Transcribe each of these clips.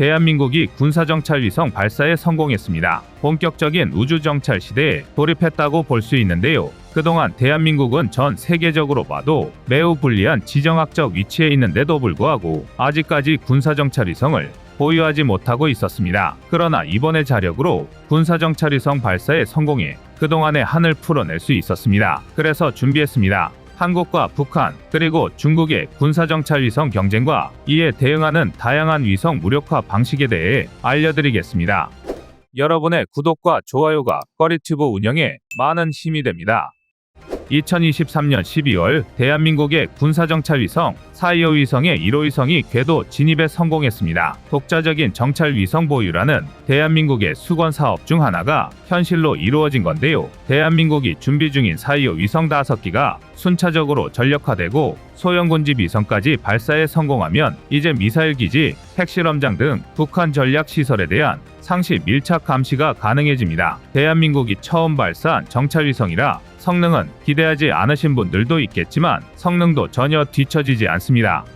대한민국이 군사정찰 위성 발사에 성공했습니다. 본격적인 우주정찰 시대에 돌입했다고 볼 수 있는데요. 그동안 대한민국은 전 세계적으로 봐도 매우 불리한 지정학적 위치에 있는데도 불구하고 아직까지 군사정찰 위성을 보유하지 못하고 있었습니다. 그러나 이번의 자력으로 군사정찰 위성 발사에 성공해 그동안의 한을 풀어낼 수 있었습니다. 그래서 준비했습니다. 한국과 북한 그리고 중국의 군사정찰 위성 경쟁과 이에 대응하는 다양한 위성 무력화 방식에 대해 알려드리겠습니다. 여러분의 구독과 좋아요가 꺼리튜브 운영에 많은 힘이 됩니다. 2023년 12월 대한민국의 군사정찰 위성 425 위성의 1호 위성이 궤도 진입에 성공했습니다. 독자적인 정찰 위성 보유라는 대한민국의 수건 사업 중 하나가 현실로 이루어진 건데요. 대한민국이 준비 중인 425 위성 5기가 순차적으로 전력화되고 소형군집 위성까지 발사에 성공하면 이제 미사일 기지, 핵실험장 등 북한 전략 시설에 대한 상시 밀착 감시가 가능해집니다. 대한민국이 처음 발사한 정찰 위성이라 성능은 기대하지 않으신 분들도 있겠지만 성능도 전혀 뒤처지지 않습니다.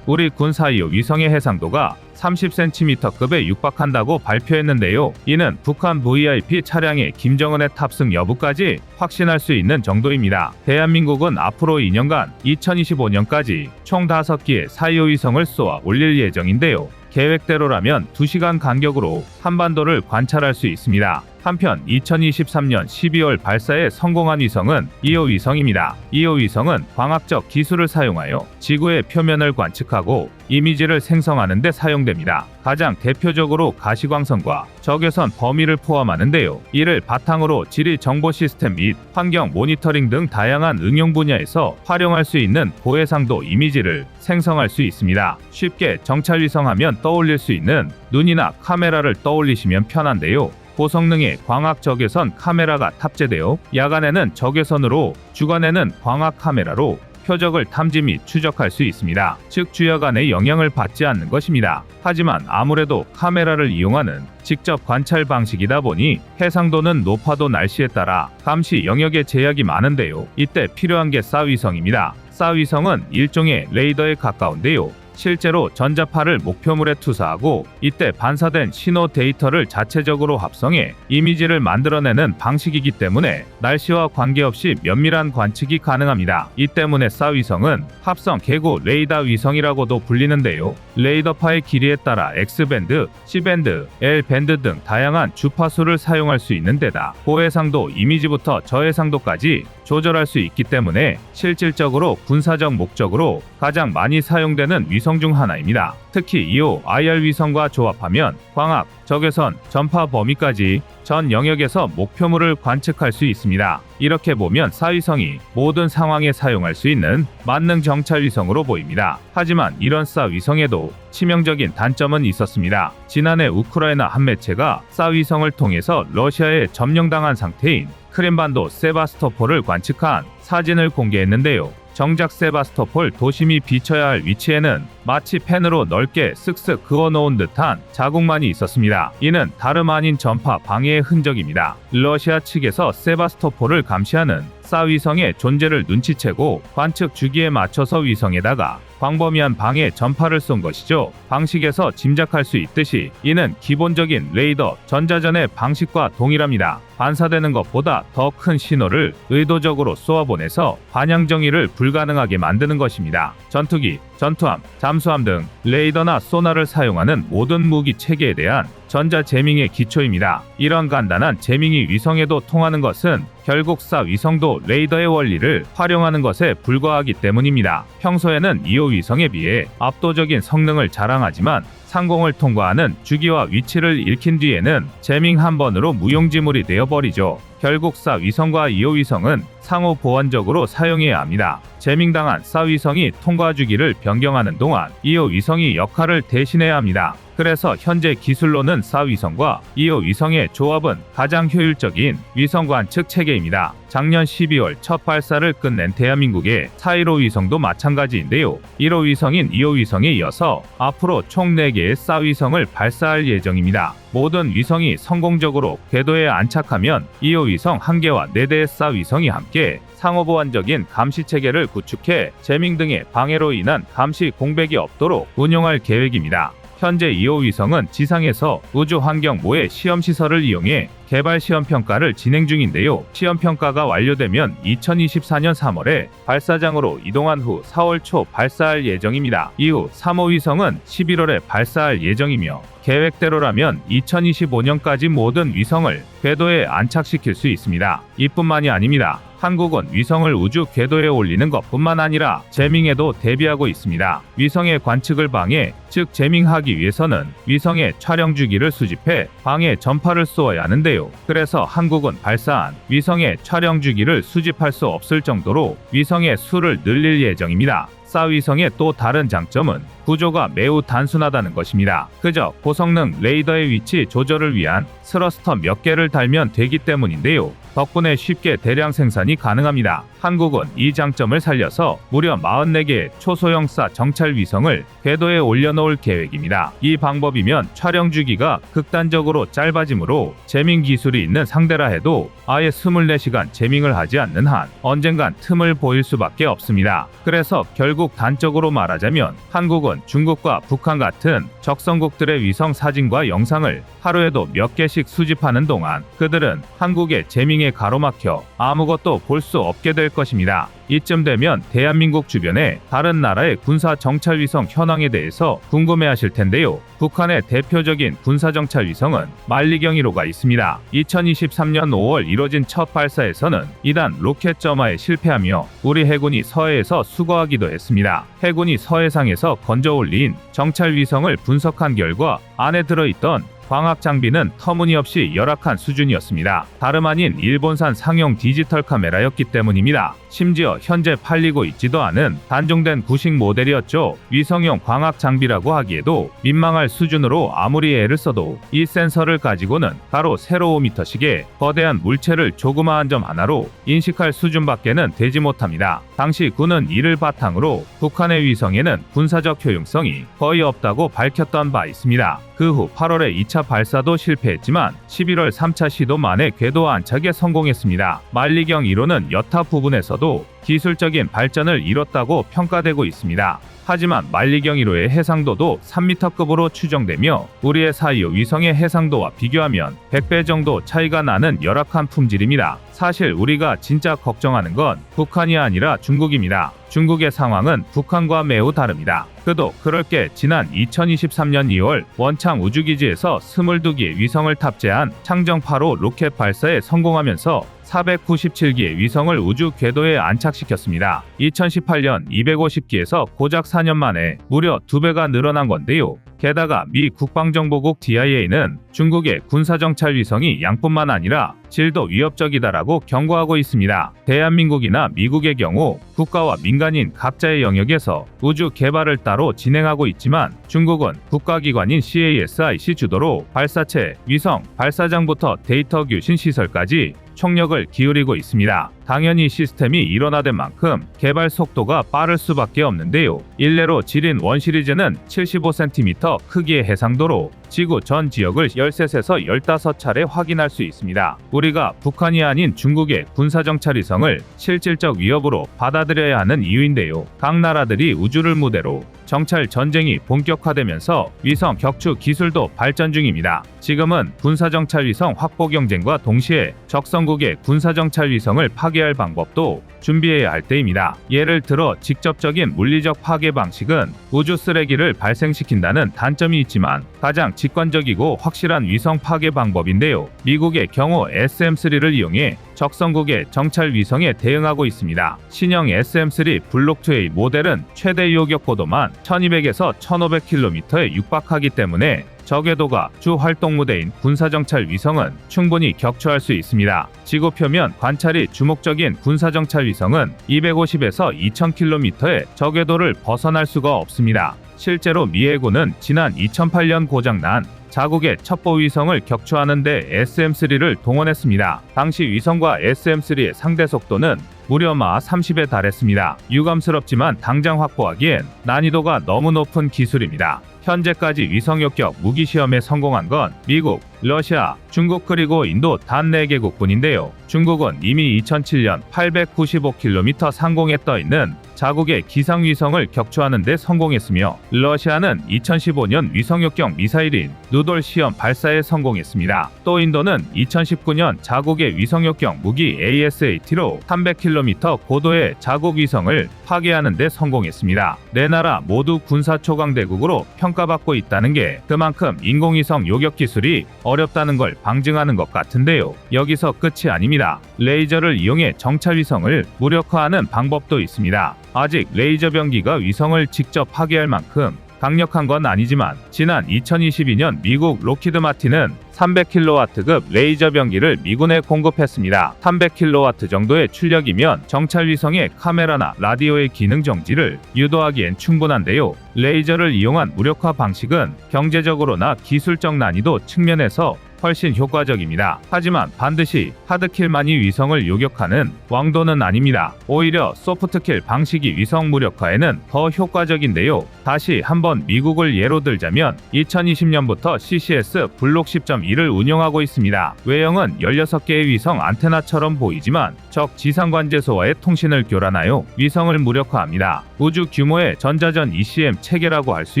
우리 군 사이오 위성의 해상도가 30cm급에 육박한다고 발표했는데요. 이는 북한 VIP 차량의 김정은의 탑승 여부까지 확신할 수 있는 정도입니다. 대한민국은 앞으로 2년간 2025년까지 총 5기의 사이오 위성을 쏘아 올릴 예정인데요. 계획대로라면 2시간 간격으로 한반도를 관찰할 수 있습니다. 한편 2023년 12월 발사에 성공한 위성은 2호 위성입니다. 2호 위성은 광학적 기술을 사용하여 지구의 표면을 관측하고 이미지를 생성하는 데 사용됩니다. 가장 대표적으로 가시광선과 적외선 범위를 포함하는데요. 이를 바탕으로 지리 정보 시스템 및 환경 모니터링 등 다양한 응용 분야에서 활용할 수 있는 고해상도 이미지를 생성할 수 있습니다. 쉽게 정찰 위성하면 떠올릴 수 있는 눈이나 카메라를 떠올리시면 편한데요. 고성능의 광학 적외선 카메라가 탑재되어 야간에는 적외선으로 주간에는 광학 카메라로 표적을 탐지 및 추적할 수 있습니다. 즉 주야간의 영향을 받지 않는 것입니다. 하지만 아무래도 카메라를 이용하는 직접 관찰 방식이다 보니 해상도는 높아도 날씨에 따라 감시 영역에 제약이 많은데요. 이때 필요한 게 싸위성입니다. 싸위성은 일종의 레이더에 가까운데요. 실제로 전자파를 목표물에 투사하고 이때 반사된 신호 데이터를 자체적으로 합성해 이미지를 만들어내는 방식이기 때문에 날씨와 관계없이 면밀한 관측이 가능합니다. 이 때문에 싸위성은 합성 계고 레이더 위성이라고도 불리는데요. 레이더파의 길이에 따라 X밴드, C밴드, L밴드 등 다양한 주파수를 사용할 수 있는 데다 고해상도 이미지부터 저해상도까지 조절할 수 있기 때문에 실질적으로 군사적 목적으로 가장 많이 사용되는 위성 중 하나입니다. 특히 2호 IR 위성과 조합하면 광학, 적외선, 전파 범위까지 전 영역에서 목표물을 관측할 수 있습니다. 이렇게 보면 사위성이 모든 상황에 사용할 수 있는 만능 정찰 위성으로 보입니다. 하지만 이런 싸위성에도 치명적인 단점은 있었습니다. 지난해 우크라이나 한 매체가 싸위성을 통해서 러시아에 점령당한 상태인 크림반도 세바스토폴을 관측한 사진을 공개했는데요. 정작 세바스토폴 도심이 비쳐야 할 위치에는 마치 펜으로 넓게 쓱쓱 그어놓은 듯한 자국만이 있었습니다. 이는 다름 아닌 전파 방해의 흔적입니다. 러시아 측에서 세바스토폴을 감시하는 싸위성의 존재를 눈치채고 관측 주기에 맞춰서 위성에다가 광범위한 방해 전파를 쏜 것이죠. 방식에서 짐작할 수 있듯이 이는 기본적인 레이더 전자전의 방식과 동일합니다. 반사되는 것보다 더 큰 신호를 의도적으로 쏘아보내서 반향 정의를 불가능하게 만드는 것입니다. 전투기, 전투함, 잠수함 등 레이더나 소나를 사용하는 모든 무기 체계에 대한 전자 제밍의 기초입니다. 이런 간단한 제밍이 위성에도 통하는 것은 결국 사 위성도 레이더의 원리를 활용하는 것에 불과하기 때문입니다. 평소에는 2호 위성에 비해 압도적인 성능을 자랑하지만 상공을 통과하는 주기와 위치를 읽힌 뒤에는 제밍 한 번으로 무용지물이 되어버리죠. 결국 사 위성과 2호 위성은 상호 보완적으로 사용해야 합니다. 제밍당한 사 위성이 통과 주기를 변경하는 동안 2호 위성이 역할을 대신해야 합니다. 그래서 현재 기술로는 사위성과 2호 위성의 조합은 가장 효율적인 위성 관 측 체계입니다. 작년 12월 첫 발사를 끝낸 대한민국의 4.15 위성도 마찬가지인데요. 1호 위성인 2호 위성에 이어서 앞으로 총 4개의 싸위성을 발사할 예정입니다. 모든 위성이 성공적으로 궤도에 안착하면 2호 위성 1개와 4대의 싸위성이 함께 상호보완적인 감시 체계를 구축해 제밍 등의 방해로 인한 감시 공백이 없도록 운용할 계획입니다. 현재 2호 위성은 지상에서 우주 환경 모의 시험 시설을 이용해 개발 시험 평가를 진행 중인데요. 시험 평가가 완료되면 2024년 3월에 발사장으로 이동한 후 4월 초 발사할 예정입니다. 이후 3호 위성은 11월에 발사할 예정이며 계획대로라면 2025년까지 모든 위성을 궤도에 안착시킬 수 있습니다. 이뿐만이 아닙니다. 한국은 위성을 우주 궤도에 올리는 것뿐만 아니라 재밍에도 대비하고 있습니다. 위성의 관측을 방해, 즉 재밍하기 위해서는 위성의 촬영 주기를 수집해 방해 전파를 쏘아야 하는데요. 그래서 한국은 발사한 위성의 촬영 주기를 수집할 수 없을 정도로 위성의 수를 늘릴 예정입니다. 사위성의 또 다른 장점은 구조가 매우 단순하다는 것입니다. 그저 고성능 레이더의 위치 조절을 위한 스러스터 몇 개를 달면 되기 때문인데요. 덕분에 쉽게 대량 생산이 가능합니다. 한국은 이 장점을 살려서 무려 44개의 초소형사 정찰 위성을 궤도에 올려놓을 계획입니다. 이 방법이면 촬영 주기가 극단적으로 짧아지므로 재밍 기술이 있는 상대라 해도 아예 24시간 재밍을 하지 않는 한 언젠간 틈을 보일 수밖에 없습니다. 그래서 결국 단적으로 말하자면 한국은 중국과 북한 같은 적성국들의 위성 사진과 영상을 하루에도 몇 개씩 수집하는 동안 그들은 한국의 재밍에 가로막혀 아무것도 볼 수 없게 될 것입니다. 이쯤 되면 대한민국 주변의 다른 나라의 군사 정찰 위성 현황에 대해서 궁금해 하실 텐데요. 북한의 대표적인 군사 정찰 위성은 만리경 1호가 있습니다. 2023년 5월 이뤄진 첫 발사에서는 이단 로켓 점화에 실패하며 우리 해군이 서해에서 수거하기도 했습니다. 해군이 서해상에서 건져 올린 정찰 위성을 분석한 결과 안에 들어있던 광학 장비는 터무니없이 열악한 수준이었습니다. 다름 아닌 일본산 상용 디지털 카메라였기 때문입니다. 심지어 현재 팔리고 있지도 않은 단종된 구식 모델이었죠. 위성용 광학 장비라고 하기에도 민망할 수준으로 아무리 애를 써도 이 센서를 가지고는 바로 세로미터씩의 거대한 물체를 조그마한 점 하나로 인식할 수준밖에는 되지 못합니다. 당시 군은 이를 바탕으로 북한의 위성에는 군사적 효용성이 거의 없다고 밝혔던 바 있습니다. 그 후 8월에 2차 발사도 실패했지만 11월 3차 시도 만에 궤도 안착에 성공했습니다. 만리경 1호는 여타 부분에서도 기술적인 발전을 이뤘다고 평가되고 있습니다. 하지만 만리경 1호의 해상도도 3m급으로 추정되며 우리의 사이오 위성의 해상도와 비교하면 100배 정도 차이가 나는 열악한 품질입니다. 사실 우리가 진짜 걱정하는 건 북한이 아니라 중국입니다. 중국의 상황은 북한과 매우 다릅니다. 그도 그럴 게 지난 2023년 2월 원창 우주기지에서 22개의 위성을 탑재한 창정 8호 로켓 발사에 성공하면서 497기의 위성을 우주 궤도에 안착시켰습니다. 2018년 250기에서 고작 4년 만에 무려 2배가 늘어난 건데요. 게다가 미 국방정보국 DIA는 중국의 군사정찰 위성이 양뿐만 아니라 질도 위협적이다라고 경고하고 있습니다. 대한민국이나 미국의 경우 국가와 민간인 각자의 영역에서 우주 개발을 따로 진행하고 있지만 중국은 국가기관인 CASIC 주도로 발사체, 위성, 발사장부터 데이터 교신 시설까지 총력을 기울이고 있습니다. 당연히 시스템이 일원화된 만큼 개발 속도가 빠를 수밖에 없는데요. 일례로 지린 원 시리즈는 75cm 크기의 해상도로 지구 전 지역을 13에서 15차례 확인할 수 있습니다. 우리가 북한이 아닌 중국의 군사정찰위성을 실질적 위협으로 받아들여야 하는 이유인데요. 각 나라들이 우주를 무대로 정찰 전쟁이 본격화되면서 위성 격추 기술도 발전 중입니다. 지금은 군사정찰 위성 확보 경쟁과 동시에 적성 국의 군사정찰 위성을 파괴할 방법도 준비해야 할 때입니다. 예를 들어 직접적인 물리적 파괴 방식은 우주 쓰레기를 발생시킨다는 단점이 있지만 가장 직관적이고 확실한 위성 파괴 방법인데요. 미국의 경우 SM3를 이용해 적성국의 정찰 위성에 대응하고 있습니다. 신형 SM3 블록2A 모델은 최대 요격 고도만 1200에서 1500km에 육박하기 때문에 저궤도가 주 활동 무대인 군사정찰 위성은 충분히 격추할 수 있습니다. 지구 표면 관찰이 주목적인 군사정찰 위성은 250에서 2000km의 저궤도를 벗어날 수가 없습니다. 실제로 미 해군은 지난 2008년 고장난 자국의 첩보 위성을 격추하는데 SM3를 동원했습니다. 당시 위성과 SM3의 상대 속도는 무려 마 30에 달했습니다. 유감스럽지만 당장 확보하기엔 난이도가 너무 높은 기술입니다. 현재까지 위성 역격 무기 시험에 성공한 건 미국, 러시아, 중국 그리고 인도 단 4개국뿐인데요. 중국은 이미 2007년 895km 상공에 떠 있는 자국의 기상위성을 격추하는 데 성공했으며 러시아는 2015년 위성역경 미사일인 누돌 시험 발사에 성공했습니다. 또 인도는 2019년 자국의 위성역경 무기 ASAT로 300km 고도의 자국 위성을 파괴하는 데 성공했습니다. 네 나라 모두 군사 초강대국으로 평가받고 있다는 게 그만큼 인공위성 요격 기술이 어 렵다는 걸 방증하는 것 같은데요. 여기서 끝이 아닙니다. 레이저를 이용해 정찰 위성을 무력화하는 방법도 있습니다. 아직 레이저 병기가 위성을 직접 파괴할 만큼 강력한 건 아니지만 지난 2022년 미국 로키드 마틴은 300kW급 레이저 병기를 미군에 공급했습니다. 300kW 정도의 출력이면 정찰 위성의 카메라나 라디오의 기능 정지를 유도하기엔 충분한데요. 레이저를 이용한 무력화 방식은 경제적으로나 기술적 난이도 측면에서 훨씬 효과적입니다. 하지만 반드시 하드킬만이 위성을 요격하는 왕도는 아닙니다. 오히려 소프트킬 방식이 위성 무력화에는 더 효과적인데요. 다시 한번 미국을 예로 들자면 2020년부터 CCS 블록 10.1을 운영하고 있습니다. 외형은 16개의 위성 안테나처럼 보이지만 적 지상 관제소와의 통신을 교란하여 위성을 무력화합니다. 우주 규모의 전자전 ECM 체계라고 할 수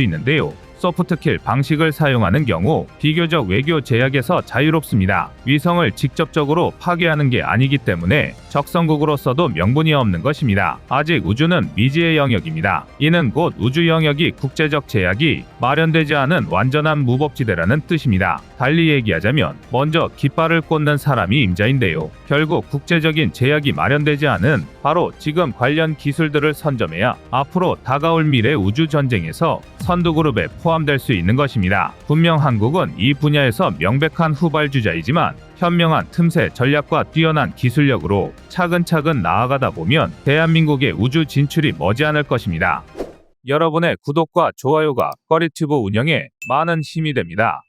있는데요. 소프트킬 방식을 사용하는 경우 비교적 외교 제약에서 자유롭습니다. 위성을 직접적으로 파괴하는 게 아니기 때문에 적성국으로서도 명분이 없는 것입니다. 아직 우주는 미지의 영역입니다. 이는 곧 우주 영역이 국제적 제약이 마련되지 않은 완전한 무법지대라는 뜻입니다. 달리 얘기하자면 먼저 깃발을 꽂는 사람이 임자인데요. 결국 국제적인 제약이 마련되지 않은 바로 지금 관련 기술들을 선점해야 앞으로 다가올 미래 우주 전쟁에서 선두 그룹에 포함 될 수 있는 것입니다. 분명 한국은 이 분야에서 명백한 후발주자이지만 현명한 틈새 전략과 뛰어난 기술력으로 차근차근 나아가다 보면 대한민국의 우주 진출이 머지않을 것입니다. 여러분의 구독과 좋아요가 꺼리튜브 운영에 많은 힘이 됩니다.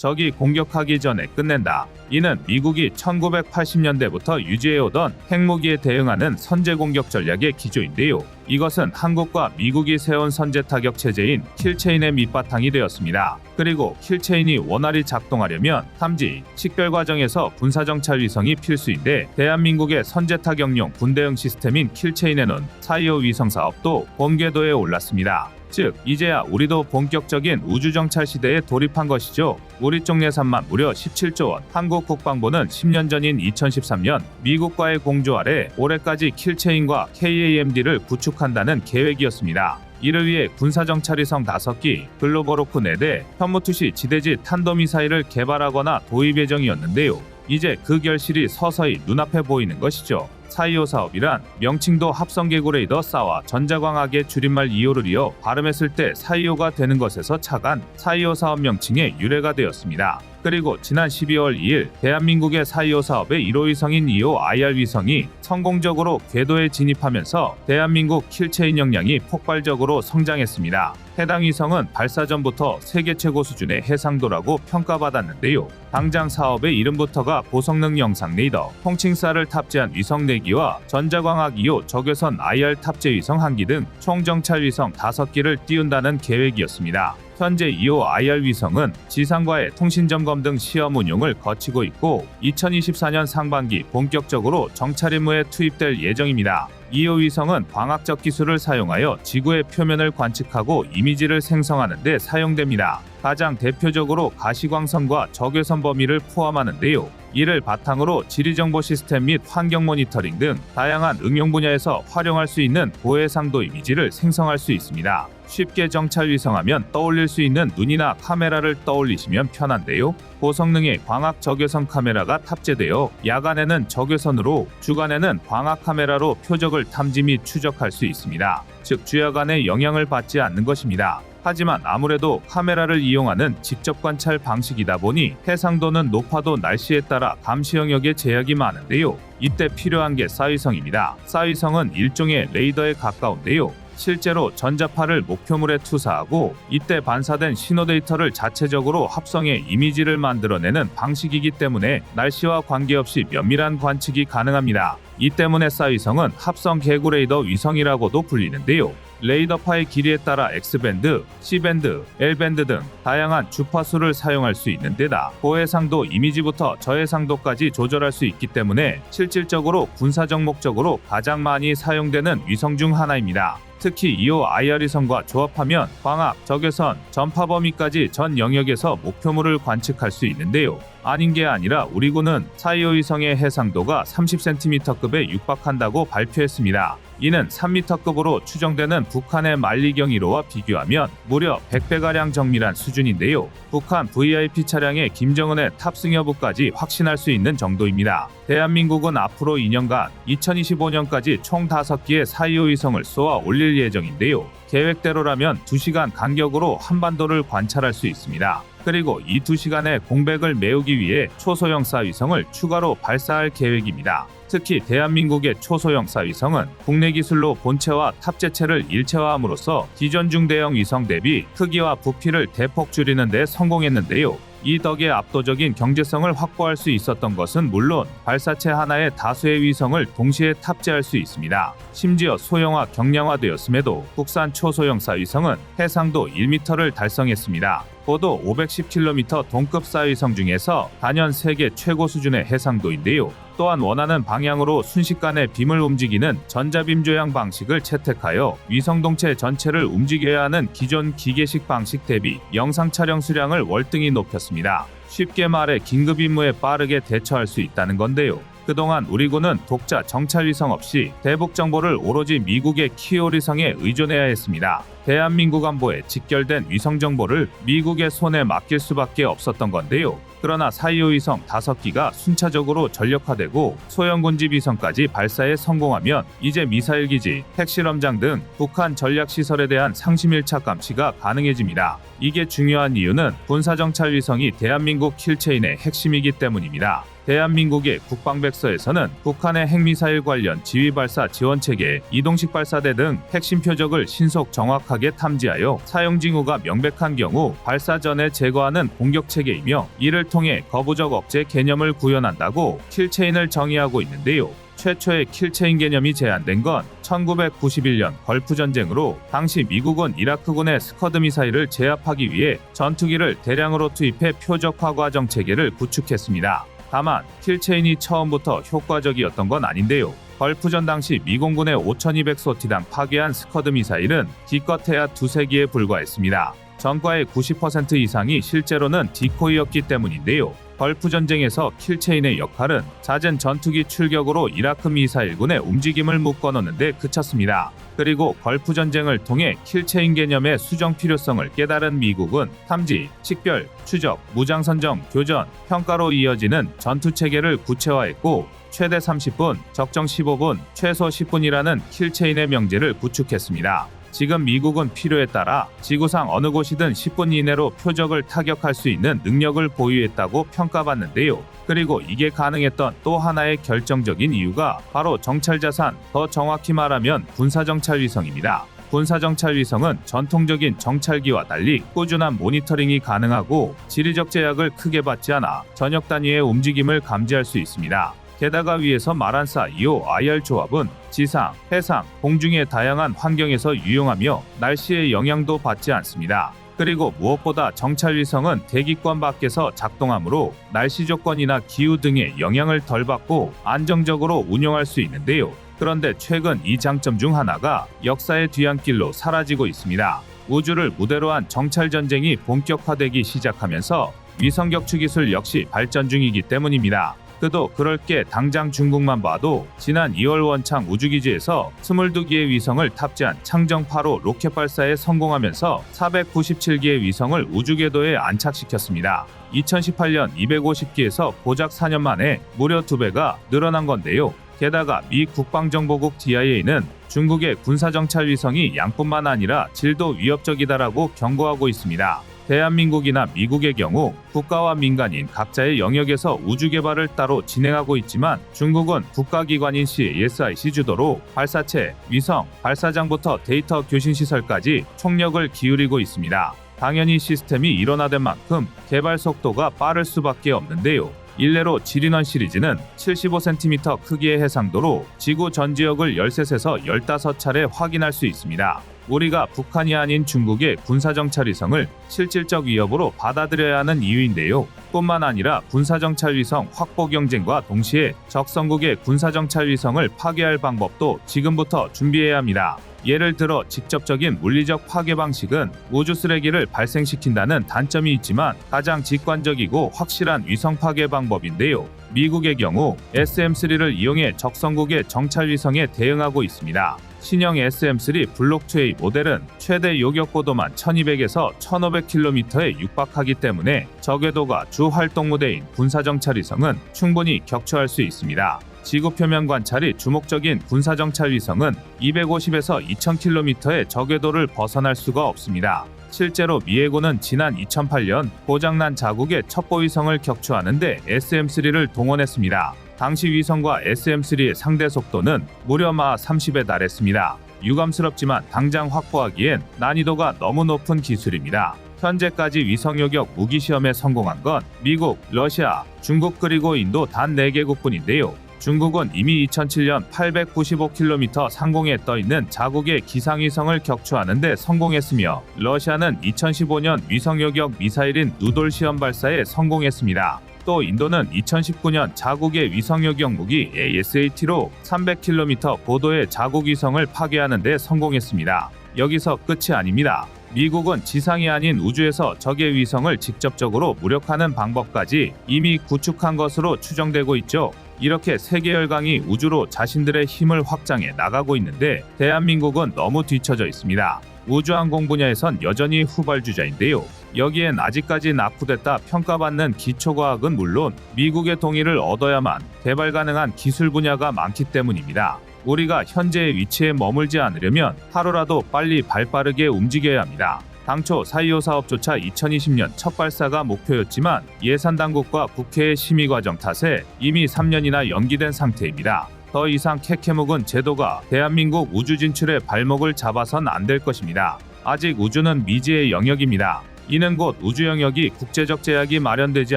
적이 공격하기 전에 끝낸다. 이는 미국이 1980년대부터 유지해오던 핵무기에 대응하는 선제 공격 전략의 기조인데요. 이것은 한국과 미국이 세운 선제 타격 체제인 킬체인의 밑바탕이 되었습니다. 그리고 킬체인이 원활히 작동하려면 탐지, 식별 과정에서 군사 정찰 위성이 필수인데 대한민국의 선제 타격용 군대용 시스템인 킬체인에는 사이오 위성 사업도 본궤도에 올랐습니다. 즉 이제야 우리도 본격적인 우주 정찰 시대에 돌입한 것이죠. 우리 쪽 예산만 무려 17조 원. 한국 국방부는 10년 전인 2013년 미국과의 공조 아래 올해까지 킬체인과 KAMD를 구축한다는 계획이었습니다. 이를 위해 군사정찰위성 5기, 글로버로크 4대, 현무투시 지대지 탄도미사일을 개발하거나 도입 예정이었는데요. 이제 그 결실이 서서히 눈앞에 보이는 것이죠. 사이오 사업이란 명칭도 합성개구 레이더 싸와 전자광학의 줄임말 이오를 이어 발음했을 때 사이오가 되는 것에서 착안 사이오 사업 명칭의 유래가 되었습니다. 그리고 지난 12월 2일 대한민국의 사이오 사업의 1호 위성인 2호 IR 위성이 성공적으로 궤도에 진입하면서 대한민국 킬체인 역량이 폭발적으로 성장했습니다. 해당 위성은 발사 전부터 세계 최고 수준의 해상도라고 평가받았는데요. 당장 사업의 이름부터가 고성능 영상 레이더, 통칭사를 탑재한 위성 4기와 전자광학 2호 적외선 IR 탑재 위성 1기 등 총 정찰 위성 5기를 띄운다는 계획이었습니다. 현재 2호 IR 위성은 지상과의 통신 점검 등 시험 운용을 거치고 있고 2024년 상반기 본격적으로 정찰 임무에 투입될 예정입니다. 2호 위성은 광학적 기술을 사용하여 지구의 표면을 관측하고 이미지를 생성하는 데 사용됩니다. 가장 대표적으로 가시광선과 적외선 범위를 포함하는데요. 이를 바탕으로 지리정보 시스템 및 환경 모니터링 등 다양한 응용 분야에서 활용할 수 있는 고해상도 이미지를 생성할 수 있습니다. 쉽게 정찰 위성하면 떠올릴 수 있는 눈이나 카메라를 떠올리시면 편한데요. 고성능의 광학 적외선 카메라가 탑재되어 야간에는 적외선으로 주간에는 광학 카메라로 표적을 탐지 및 추적할 수 있습니다. 즉 주야간에 영향을 받지 않는 것입니다. 하지만 아무래도 카메라를 이용하는 직접 관찰 방식이다 보니 해상도는 높아도 날씨에 따라 감시 영역에 제약이 많은데요. 이때 필요한 게 사위성입니다. 사위성은 일종의 레이더에 가까운데요. 실제로 전자파를 목표물에 투사하고 이때 반사된 신호 데이터를 자체적으로 합성해 이미지를 만들어내는 방식이기 때문에 날씨와 관계없이 면밀한 관측이 가능합니다. 이 때문에 사위성은 합성 개구 레이더 위성이라고도 불리는데요. 레이더 파의 길이에 따라 X밴드, C밴드, L밴드 등 다양한 주파수를 사용할 수 있는 데다 고해상도 이미지부터 저해상도까지 조절할 수 있기 때문에 실질적으로 군사적 목적으로 가장 많이 사용되는 위성 중 하나입니다. 특히 2호 IR위성과 조합하면 광학, 적외선, 전파 범위까지 전 영역에서 목표물을 관측할 수 있는데요. 아닌 게 아니라 우리 군은 4.25 위성의 해상도가 30cm급에 육박한다고 발표했습니다. 이는 3m급으로 추정되는 북한의 만리경 1호와 비교하면 무려 100배가량 정밀한 수준인데요. 북한 VIP 차량의 김정은의 탑승 여부까지 확신할 수 있는 정도입니다. 대한민국은 앞으로 2년간 2025년까지 총 5기의 4.25 위성을 쏘아 올릴 예정인데요. 계획대로라면 2시간 간격으로 한반도를 관찰할 수 있습니다. 그리고 이 2시간의 공백을 메우기 위해 초소형 사위성을 추가로 발사할 계획입니다. 특히 대한민국의 초소형 사위성은 국내 기술로 본체와 탑재체를 일체화함으로써 기존 중대형 위성 대비 크기와 부피를 대폭 줄이는 데 성공했는데요. 이 덕에 압도적인 경제성을 확보할 수 있었던 것은 물론 발사체 하나에 다수의 위성을 동시에 탑재할 수 있습니다. 심지어 소형화 경량화되었음에도 국산 초소형사 위성은 해상도 1m를 달성했습니다. 고도 510km 동급 사위성 중에서 단연 세계 최고 수준의 해상도인데요. 또한 원하는 방향으로 순식간에 빔을 움직이는 전자빔 조향 방식을 채택하여 위성 동체 전체를 움직여야 하는 기존 기계식 방식 대비 영상 촬영 수량을 월등히 높였습니다. 쉽게 말해 긴급 임무에 빠르게 대처할 수 있다는 건데요. 그동안 우리 군은 독자 정찰 위성 없이 대북 정보를 오로지 미국의 키오리성에 의존해야 했습니다. 대한민국 안보에 직결된 위성 정보를 미국의 손에 맡길 수밖에 없었던 건데요. 그러나 4.25 위성 5기가 순차적으로 전력화되고 소형 군집 위성까지 발사에 성공하면 이제 미사일 기지, 핵실험장 등 북한 전략 시설에 대한 상시 밀착 감시가 가능해집니다. 이게 중요한 이유는 군사정찰 위성이 대한민국 킬체인의 핵심이기 때문입니다. 대한민국의 국방백서에서는 북한의 핵미사일 관련 지휘 발사 지원 체계, 이동식 발사대 등 핵심 표적을 신속 정확하게 탐지하여 사용 징후가 명백한 경우 발사 전에 제거하는 공격 체계이며 이를 통해 거부적 억제 개념을 구현한다고 킬체인을 정의하고 있는데요. 최초의 킬체인 개념이 제안된 건 1991년 걸프 전쟁으로 당시 미국은 이라크군의 스커드 미사일을 제압하기 위해 전투기를 대량으로 투입해 표적화 과정 체계를 구축했습니다. 다만 킬체인이 처음부터 효과적이었던 건 아닌데요. 걸프전 당시 미공군의 5200소티당 파괴한 스커드 미사일은 기껏해야 두세 기에 불과했습니다. 전과의 90% 이상이 실제로는 디코이였기 때문인데요. 걸프 전쟁에서 킬체인의 역할은 잦은 전투기 출격으로 이라크 미사일군의 움직임을 묶어놓는 데 그쳤습니다. 그리고 걸프 전쟁을 통해 킬체인 개념의 수정 필요성을 깨달은 미국은 탐지, 식별, 추적, 무장 선정, 교전, 평가로 이어지는 전투 체계를 구체화했고 최대 30분, 적정 15분, 최소 10분이라는 킬체인의 명제를 구축했습니다. 지금 미국은 필요에 따라 지구상 어느 곳이든 10분 이내로 표적을 타격할 수 있는 능력을 보유했다고 평가받는데요. 그리고 이게 가능했던 또 하나의 결정적인 이유가 바로 정찰 자산, 더 정확히 말하면 군사정찰 위성입니다. 군사정찰 위성은 전통적인 정찰기와 달리 꾸준한 모니터링이 가능하고 지리적 제약을 크게 받지 않아 전역 단위의 움직임을 감지할 수 있습니다. 게다가 위에서 말한 4.25 IR 조합은 지상, 해상, 공중의 다양한 환경에서 유용하며 날씨의 영향도 받지 않습니다. 그리고 무엇보다 정찰 위성은 대기권 밖에서 작동하므로 날씨 조건이나 기후 등의 영향을 덜 받고 안정적으로 운영할 수 있는데요. 그런데 최근 이 장점 중 하나가 역사의 뒤안길로 사라지고 있습니다. 우주를 무대로 한 정찰 전쟁이 본격화되기 시작하면서 위성 격추 기술 역시 발전 중이기 때문입니다. 그도 그럴 게 당장 중국만 봐도 지난 2월 원창 우주기지에서 22기의 위성을 탑재한 창정 8호 로켓 발사에 성공하면서 497기의 위성을 우주궤도에 안착시켰습니다. 2018년 250기에서 고작 4년 만에 무려 2배가 늘어난 건데요. 게다가 미 국방정보국 DIA는 중국의 군사정찰 위성이 양뿐만 아니라 질도 위협적이다라고 경고하고 있습니다. 대한민국이나 미국의 경우 국가와 민간인 각자의 영역에서 우주 개발을 따로 진행하고 있지만 중국은 국가기관인 CSIC 주도로 발사체, 위성, 발사장부터 데이터 교신 시설까지 총력을 기울이고 있습니다. 당연히 시스템이 일원화된 만큼 개발 속도가 빠를 수밖에 없는데요. 일례로 지린원 시리즈는 75cm 크기의 해상도로 지구 전 지역을 13에서 15차례 확인할 수 있습니다. 우리가 북한이 아닌 중국의 군사정찰 위성을 실질적 위협으로 받아들여야 하는 이유인데요. 뿐만 아니라 군사정찰 위성 확보 경쟁과 동시에 적성국의 군사정찰 위성을 파괴할 방법도 지금부터 준비해야 합니다. 예를 들어 직접적인 물리적 파괴 방식은 우주 쓰레기를 발생시킨다는 단점이 있지만 가장 직관적이고 확실한 위성 파괴 방법인데요. 미국의 경우 SM-3를 이용해 적성국의 정찰 위성에 대응하고 있습니다. 신형 SM-3 블록2A 모델은 최대 요격 고도만 1200에서 1500km에 육박하기 때문에 저궤도가 주 활동 무대인 군사정찰 위성은 충분히 격추할 수 있습니다. 지구 표면 관찰이 주목적인 군사정찰 위성은 250에서 2000km의 저궤도를 벗어날 수가 없습니다. 실제로 미해군은 지난 2008년 고장난 자국의 첩보 위성을 격추하는데 SM-3를 동원했습니다. 당시 위성과 SM-3의 상대 속도는 무려 마 30에 달했습니다. 유감스럽지만 당장 확보하기엔 난이도가 너무 높은 기술입니다. 현재까지 위성 요격 무기 시험에 성공한 건 미국, 러시아, 중국 그리고 인도 단 4개국뿐인데요. 중국은 이미 2007년 895km 상공에 떠 있는 자국의 기상위성을 격추하는 데 성공했으며 러시아는 2015년 위성 요격 미사일인 누돌 시험 발사에 성공했습니다. 또 인도는 2019년 자국의 위성 요격 무기 ASAT로 300km 고도의 자국 위성을 파괴하는 데 성공했습니다. 여기서 끝이 아닙니다. 미국은 지상이 아닌 우주에서 적의 위성을 직접적으로 무력하는 방법까지 이미 구축한 것으로 추정되고 있죠. 이렇게 세계 열강이 우주로 자신들의 힘을 확장해 나가고 있는데 대한민국은 너무 뒤처져 있습니다. 우주항공 분야에선 여전히 후발주자인데요. 여기엔 아직까지 낙후됐다 평가받는 기초과학은 물론 미국의 동의를 얻어야만 개발 가능한 기술 분야가 많기 때문입니다. 우리가 현재의 위치에 머물지 않으려면 하루라도 빨리 발 빠르게 움직여야 합니다. 당초 4.25 사업조차 2020년 첫 발사가 목표였지만 예산 당국과 국회의 심의 과정 탓에 이미 3년이나 연기된 상태입니다. 더 이상 캐캐묵은 제도가 대한민국 우주 진출에 발목을 잡아선 안 될 것입니다. 아직 우주는 미지의 영역입니다. 이는 곧 우주 영역이 국제적 제약이 마련되지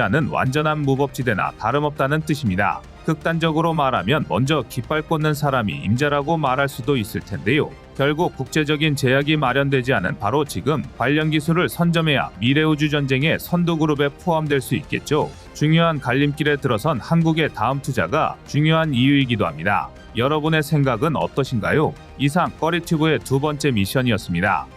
않은 완전한 무법지대나 다름없다는 뜻입니다. 극단적으로 말하면 먼저 깃발 꽂는 사람이 임자라고 말할 수도 있을 텐데요. 결국 국제적인 제약이 마련되지 않은 바로 지금 관련 기술을 선점해야 미래 우주 전쟁의 선두 그룹에 포함될 수 있겠죠. 중요한 갈림길에 들어선 한국의 다음 투자가 중요한 이유이기도 합니다. 여러분의 생각은 어떠신가요? 이상 꺼리튜브의 두 번째 미션이었습니다.